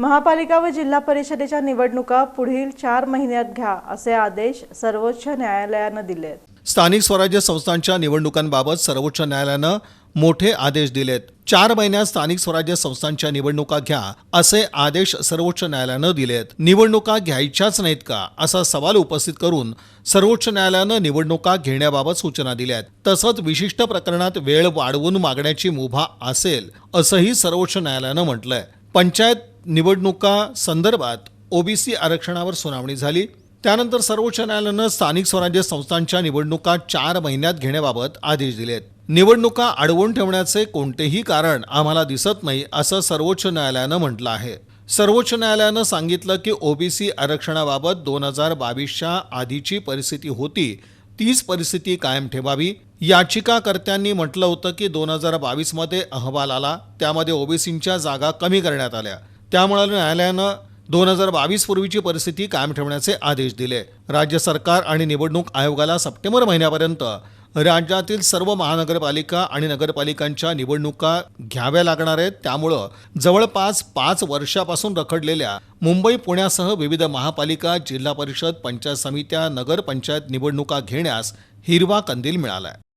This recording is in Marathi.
महापालिका व जिल्हा परिषदेच्या निवडणुका पुढील चार महिन्यात घ्या असे आदेश सर्वोच्च न्यायालयानं दिले स्थानिक स्वराज्य संस्थांच्या निवडणुकांबाबत सर्वोच्च न्यायालयानं मोठे आदेश दिलेत. चार महिन्यात स्थानिक स्वराज्य संस्थांच्या निवडणुका घ्या असे आदेश सर्वोच्च न्यायालयानं दिलेत. निवडणुका घ्यायच्याच नाहीत का असा सवाल उपस्थित करून सर्वोच्च न्यायालयानं निवडणुका घेण्याबाबत सूचना दिल्या आहेत तसंच विशिष्ट प्रकरणात वेळ वाढवून मागण्याची मुभा असेल असंही सर्वोच्च न्यायालयानं म्हटलंय. पंचायत निवडणुका संदर्भात ओबीसी आरक्षणावर सुनावणी झाली. त्यानंतर सर्वोच्च न्यायालयानं स्थानिक स्वराज्य संस्थांच्या निवडणुका चार महिन्यात घेण्याबाबत आदेश दिलेत निवडणुका अडवून ठेवण्याचे कोणतेही कारण आम्हाला दिसत नाही असं सर्वोच्च न्यायालयानं म्हटलं आहे. सर्वोच्च न्यायालयानं सांगितलं की ओबीसी आरक्षणाबाबत दोन हजार बावीसच्या आधीची परिस्थिती होती. तीच परिस्थिती कायम ठेवावी. याचिकाकर्त्यांनी म्हटलं होतं की दोन हजार बावीसमध्ये अहवाल आला. त्यामध्ये ओबीसींच्या जागा कमी करण्यात आल्या. त्यामुळे न्यायालयानं दोन हजार बावीस पूर्वीची परिस्थिती कायम ठेवण्याचे आदेश दिले. राज्य सरकार आणि निवडणूक आयोगाला सप्टेंबर महिन्यापर्यंत राज्यातील सर्व महानगरपालिका आणि नगरपालिकांच्या निवडणुका घ्याव्या लागणार आहेत. त्यामुळं जवळपास पाच वर्षापासून रखडलेल्या मुंबई पुण्यासह विविध महापालिका जिल्हा परिषद पंचायत समित्या नगरपंचायत निवडणुका घेण्यास हिरवा कंदील मिळाला आहे